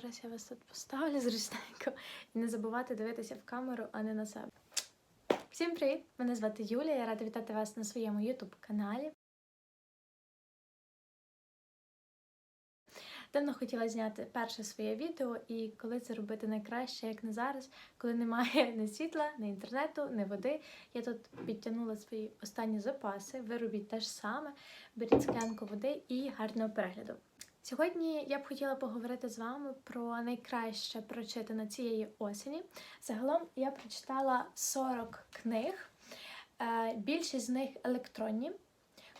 Зараз я вас тут поставлю зручненько і не забувайте дивитися в камеру, а не на себе. Всім привіт! Мене звати Юлія. Я рада вітати вас на своєму YouTube каналі. Давно хотіла зняти перше своє відео, і коли це робити найкраще, як не зараз, коли немає ні світла, ні інтернету, ні води. Я тут підтягнула свої останні запаси. Ви робіть те ж саме, беріть склянку води і гарного перегляду. Сьогодні я б хотіла поговорити з вами про найкраще прочитане цієї осені. Загалом я прочитала 40 книг, е, більшість з них електронні.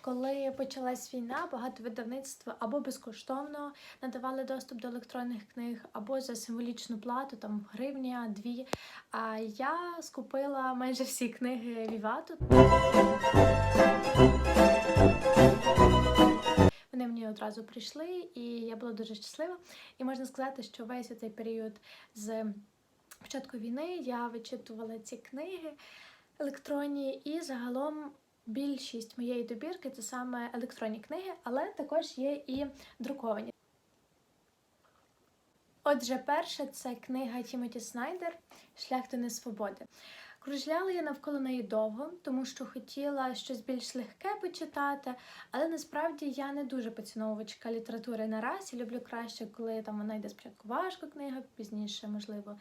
Коли почалась війна, багато видавництв або безкоштовно надавали доступ до електронних книг, або за символічну плату, там гривня, дві. А я скупила майже всі книги Вівату. Вони мені одразу прийшли, і я була дуже щаслива. І можна сказати, що весь цей період з початку війни я вичитувала ці книги електронні, і загалом більшість моєї добірки це саме електронні книги, але також є і друковані. Отже, перша це книга Тімоті Снайдер Шлях до несвободи. Кружляла я навколо неї довго, тому що хотіла щось більш легке почитати, але насправді я не дуже поціновувачка літератури наразі. Люблю краще, коли там вона йде спочатку важко книга, пізніше, можливо,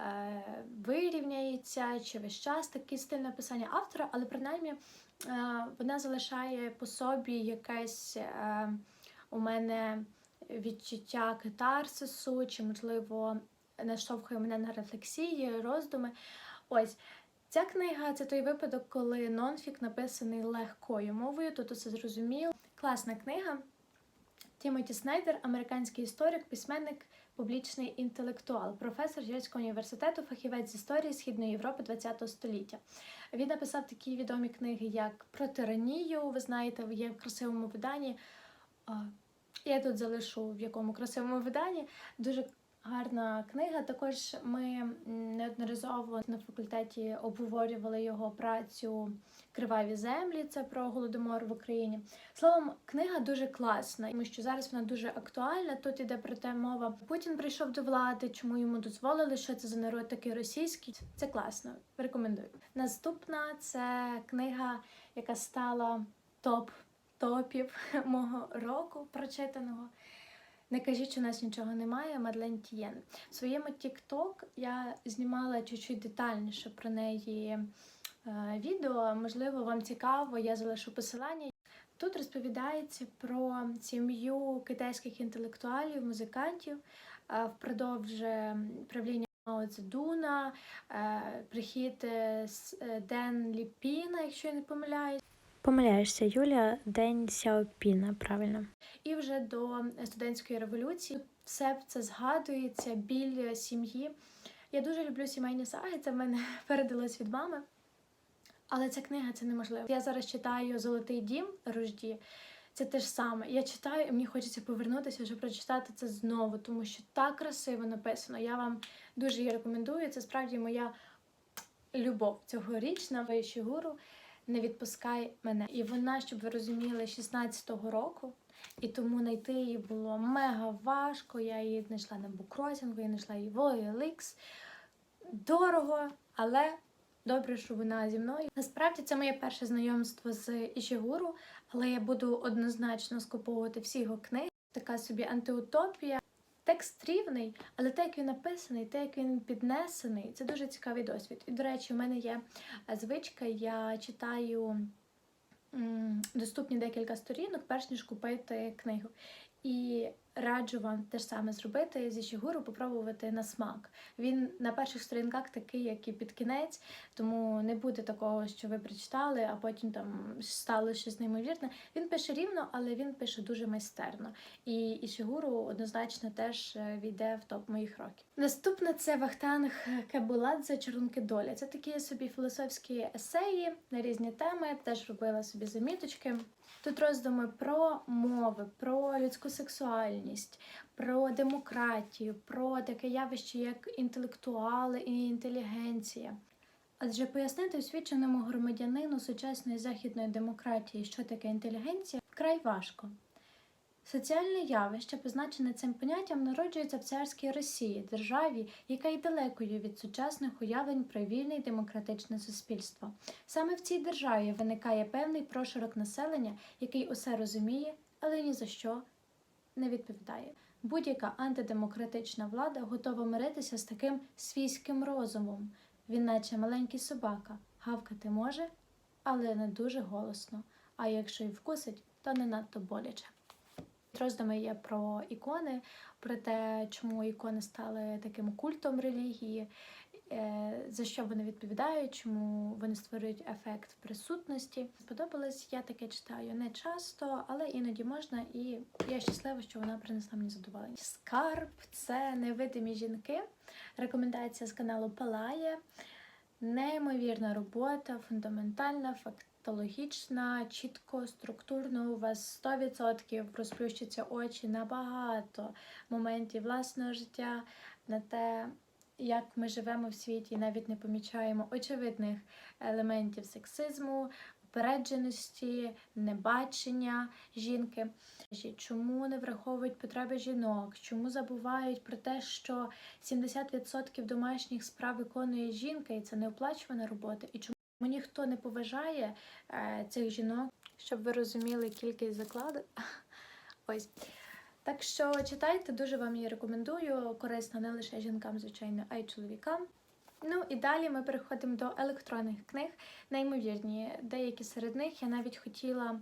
е, вирівняється, чи весь час такий стиль написання автора, але принаймні е, вона залишає по собі якесь е, у мене відчуття катарсису, чи, можливо, наштовхує мене на рефлексії, роздуми. Ось ця книга це той випадок, коли нонфік написаний легкою мовою, тут усе зрозуміло. Класна книга. Тімоті Снайдер, американський історик, письменник, публічний інтелектуал, професор Єльського університету, фахівець з історії Східної Європи ХХ століття. Він написав такі відомі книги, як Про тиранію. Ви знаєте, є в красивому виданні. Я тут залишу в якому красивому виданні. Дуже Гарна книга. Також ми неодноразово на факультеті обговорювали його працю Криваві землі. Це про голодомор в Україні. Словом, книга дуже класна, тому що зараз вона дуже актуальна. Тут іде про те мова. Путін прийшов до влади, чому йому дозволили, що це за народ такий російський. Це класно. Рекомендую. Наступна це книга, яка стала топ топів мого року прочитаного. Не кажіть, що у нас нічого немає, Мадлен Тієн. В своєму TikTok я знімала чуть-чуть детальніше про неї е, відео. Можливо, вам цікаво, я залишу посилання. Тут розповідається про сім'ю китайських інтелектуалів, музикантів е, впродовж е, правління Мао Цзедуна, прихід Ден Ліпіна, якщо я не помиляюсь. Помиляєшся, Юля, День Сяопіна, правильно. І вже до студентської революції все це згадується, біль сім'ї. Я дуже люблю сімейні саги, це в мене передалось від мами. Але ця книга це неможливо. Я зараз читаю Золотий дім Рожді. Це те ж саме. Я читаю, і мені хочеться повернутися, щоб прочитати це знову, тому що так красиво написано. Я вам дуже її рекомендую. Це справді моя любов цьогорічна гуру не відпускай мене. І вона, щоб ви розуміли, 16-го року, і тому знайти її було мега важко. Я її знайшла на букросінгу, я знайшла її в OLX. Дорого, але добре, що вона зі мною. Насправді це моє перше знайомство з Ішігуру, але я буду однозначно скуповувати всі його книги. Така собі антиутопія. Текст рівний, але те, як він написаний, те, як він піднесений, це дуже цікавий досвід. І, до речі, у мене є звичка, я читаю доступні декілька сторінок, перш ніж купити книгу. І раджу вам те ж саме зробити зі Шігуру, попробувати на смак. Він на перших сторінках такий, як і під кінець, тому не буде такого, що ви прочитали, а потім там стало щось неймовірне. Він пише рівно, але він пише дуже майстерно. І Ішігуру однозначно теж е, війде в топ моїх років. Наступне це Вахтанг Кебуладзе Чарунки доля. Це такі собі філософські есеї на різні теми. Теж робила собі заміточки. Тут роздуми про мови, про людську сексуальність, про демократію, про таке явище, як інтелектуали і інтелігенція. Адже пояснити освіченому громадянину сучасної західної демократії, що таке інтелігенція, вкрай важко. Соціальне явище, позначене цим поняттям, народжується в царській Росії, державі, яка й далекою від сучасних уявлень про вільне й демократичне суспільство. Саме в цій державі виникає певний прошарок населення, який усе розуміє, але ні за що не відповідає. Будь-яка антидемократична влада готова миритися з таким свійським розумом. Він, наче маленький собака, гавкати може, але не дуже голосно. А якщо й вкусить, то не надто боляче. Роздуми є про ікони, про те, чому ікони стали таким культом релігії, е, за що вони відповідають, чому вони створюють ефект присутності. Сподобалось, я таке читаю не часто, але іноді можна, і я щаслива, що вона принесла мені задоволення. Скарб це невидимі жінки. Рекомендація з каналу Палає. Неймовірна робота, фундаментальна, фактологічна, чітко, структурно. У вас 100% розплющаться очі на багато моментів власного життя, на те, як ми живемо в світі, навіть не помічаємо очевидних елементів сексизму, упередженості, небачення жінки. Чому не враховують потреби жінок? Чому забувають про те, що 70% домашніх справ виконує жінка, і це неоплачувана робота? І чому ніхто не поважає е, цих жінок, щоб ви розуміли кількість закладок? Ось. Так що читайте, дуже вам її рекомендую. Корисно не лише жінкам, звичайно, а й чоловікам. Ну і далі ми переходимо до електронних книг. Неймовірні, деякі серед них я навіть хотіла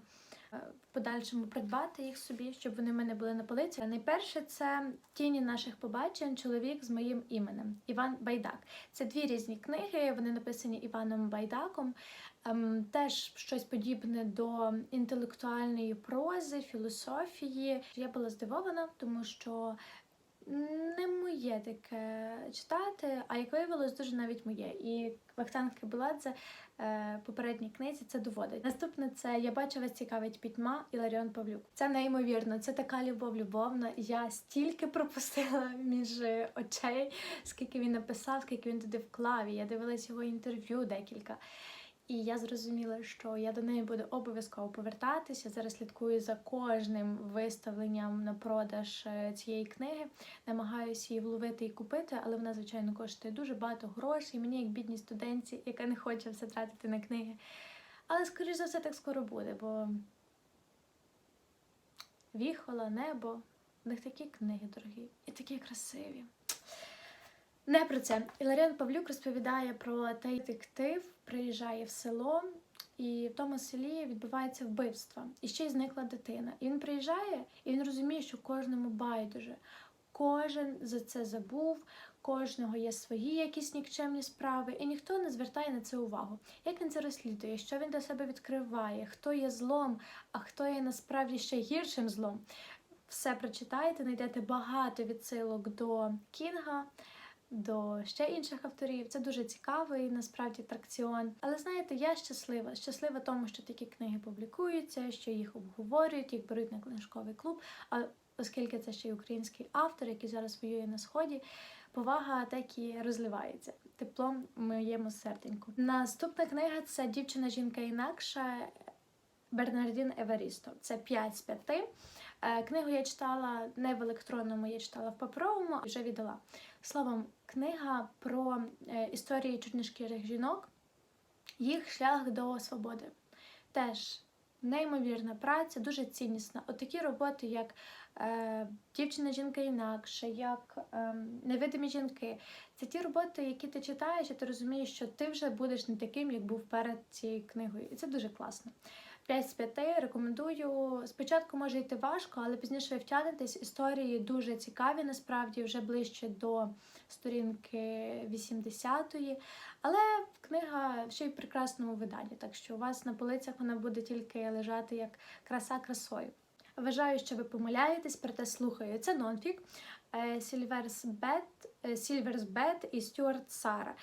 е, в подальшому придбати їх собі, щоб вони в мене були на полиці. Найперше це тіні наших побачень, чоловік з моїм іменем Іван Байдак. Це дві різні книги. Вони написані Іваном Байдаком. Ем, теж щось подібне до інтелектуальної прози, філософії. Я була здивована, тому що не моє таке читати, а як виявилось, дуже навіть моє. І Вахтанг Кабеладзе е, попередній книзі це доводить. Наступне це Я бачу вас цікавить пітьма і Ларіон Павлюк. Це неймовірно, це така любов любовна. Я стільки пропустила між очей, скільки він написав, скільки він туди вклав. І Я дивилась його інтерв'ю декілька. І я зрозуміла, що я до неї буду обов'язково повертатися. Зараз слідкую за кожним виставленням на продаж е, цієї книги. Намагаюся її вловити і купити, але вона, звичайно, коштує дуже багато грошей. Мені, як бідній студентці, яка не хоче все тратити на книги. Але, скоріш за все, так скоро буде, бо віхола, небо. В них такі книги дорогі і такі красиві. Не про це. Іларіон Павлюк розповідає про те, детектив приїжджає в село, і в тому селі відбувається вбивство. І ще й зникла дитина. І він приїжджає, і він розуміє, що кожному байдуже. Кожен за це забув, кожного є свої якісь нікчемні справи, і ніхто не звертає на це увагу. Як він це розслідує, що він для себе відкриває, хто є злом, а хто є насправді ще гіршим злом. Все прочитайте, знайдете багато відсилок до Кінга до ще інших авторів. Це дуже цікавий насправді тракціон. Але знаєте, я щаслива. Щаслива тому, що такі книги публікуються, що їх обговорюють, їх беруть на книжковий клуб. А оскільки це ще й український автор, який зараз воює на сході. Повага так і розливається теплом моєму серденьку. Наступна книга це дівчина жінка інакша Бернардін Еверісто. Це 5 з 5. Е, книгу я читала не в електронному, я читала в паперовому вже віддала. Словом, книга про е, історії чорношкірих жінок, їх шлях до свободи. Теж неймовірна праця, дуже ціннісна. От такі роботи, як е, Дівчина жінка інакше, як е, невидимі жінки. Це ті роботи, які ти читаєш, і ти розумієш, що ти вже будеш не таким, як був перед цією книгою. І це дуже класно. 5 з 5 рекомендую. Спочатку може йти важко, але пізніше ви втягнетесь. Історії дуже цікаві, насправді, вже ближче до сторінки 80-ї. Але книга ще й в прекрасному виданні, так що у вас на полицях вона буде тільки лежати як краса красою. Вважаю, що ви помиляєтесь, проте слухаю. Це нонфік. Сільверс Бет, Сільверс Бет і Стюарт Сара.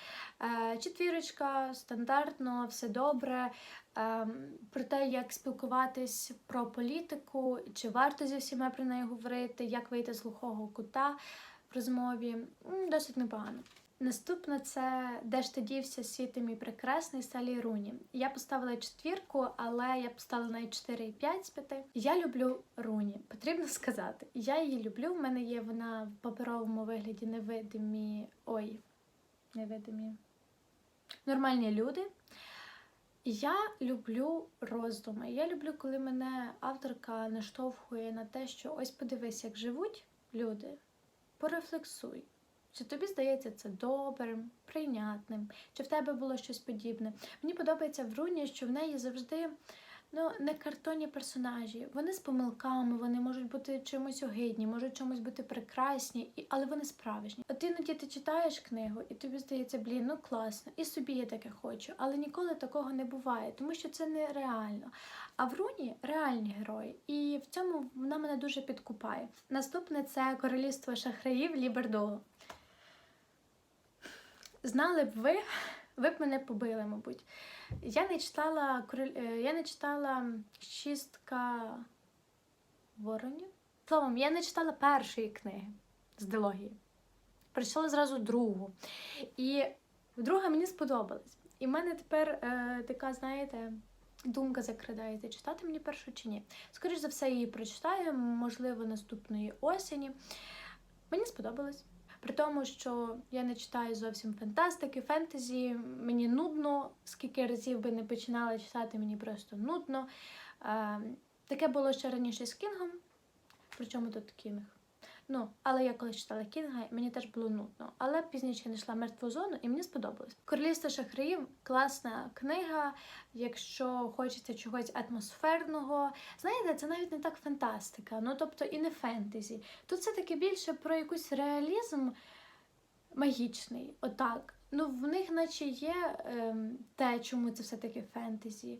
Е, четвірочка, стандартно, все добре. Про те, як спілкуватись про політику, чи варто зі всіма про неї говорити, як вийти з глухого кута в розмові. Досить непогано. Наступне це де ж ти дівся світи мій прекрасний Салі Руні. Я поставила четвірку, але я поставила навіть 4,5 з 5. Я люблю Руні. Потрібно сказати. Я її люблю. В мене є вона в паперовому вигляді невидимі. Ой, невидимі. Нормальні люди. Я люблю роздуми. Я люблю, коли мене авторка наштовхує на те, що ось подивись, як живуть люди. Порефлексуй. Чи тобі здається це добрим, прийнятним, чи в тебе було щось подібне? Мені подобається в Руні, що в неї завжди ну, не картонні персонажі. Вони з помилками, вони можуть бути чимось огидні, можуть чимось бути прекрасні, але вони справжні. От іноді ти читаєш книгу, і тобі здається, блін, ну класно, і собі я таке хочу, але ніколи такого не буває, тому що це нереально. А в Руні реальні герої, і в цьому вона мене дуже підкупає. Наступне це королівство шахраїв Лібердолу. Знали б ви, ви б мене побили, мабуть. Я не читала е, я не читала шістка воронів. Словом, я не читала першої книги з дилогії. Прочитала зразу другу. І друга мені сподобалась. І в мене тепер е, така, знаєте, думка закрадається, читати мені першу чи ні. Скоріше за все, її прочитаю, можливо, наступної осені. Мені сподобалось. При тому, що я не читаю зовсім фантастики, фентезі, мені нудно, скільки разів би не починала читати, мені просто нудно. Е, таке було ще раніше з Кінгом. Причому тут Кінг? Ну, але я коли читала Кінга, мені теж було нудно. Але пізніше я знайшла мертву зону і мені сподобалось. Королівство шахраїв класна книга, якщо хочеться чогось атмосферного. Знаєте, це навіть не так фантастика, ну тобто і не фентезі. Тут це таки більше про якийсь реалізм магічний. Отак. Ну, в них, наче є ем, те, чому це все-таки фентезі.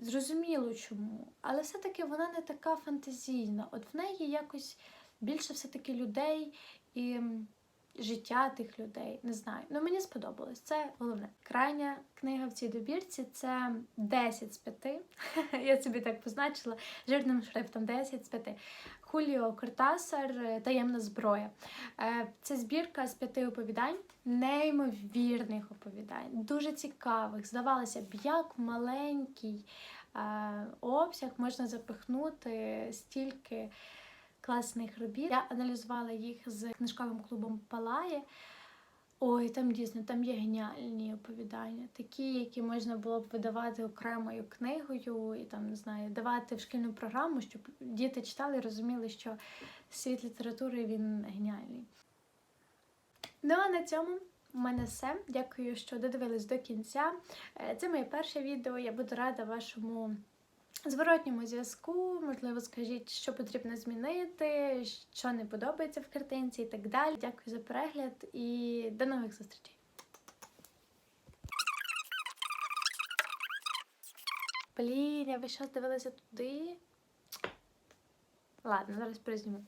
Зрозуміло чому. Але все-таки вона не така фантазійна. От в неї якось більше все-таки людей і життя тих людей. Не знаю. Ну мені сподобалось. Це головне. Крайня книга в цій добірці це 10 з 5. Я собі так позначила жирним шрифтом 10 з 5. Хуліо Кортасар е, Таємна зброя. Е, Це збірка з п'яти оповідань, неймовірних оповідань, дуже цікавих. Здавалося б, як маленький е, обсяг можна запихнути стільки класних робіт. Я аналізувала їх з книжковим клубом Палає. Ой, там дійсно там є геніальні оповідання, такі, які можна було б видавати окремою книгою і там не знаю, давати в шкільну програму, щоб діти читали і розуміли, що світ літератури він геніальний. Ну а на цьому у мене все. Дякую, що додивились до кінця. Е, Це моє перше відео. Я буду рада вашому зворотньому зв'язку. Можливо, скажіть, що потрібно змінити, що не подобається в картинці і так далі. Дякую за перегляд і до нових зустрічей. Блін, я ви час дивилася туди. Ладно, зараз перезніму.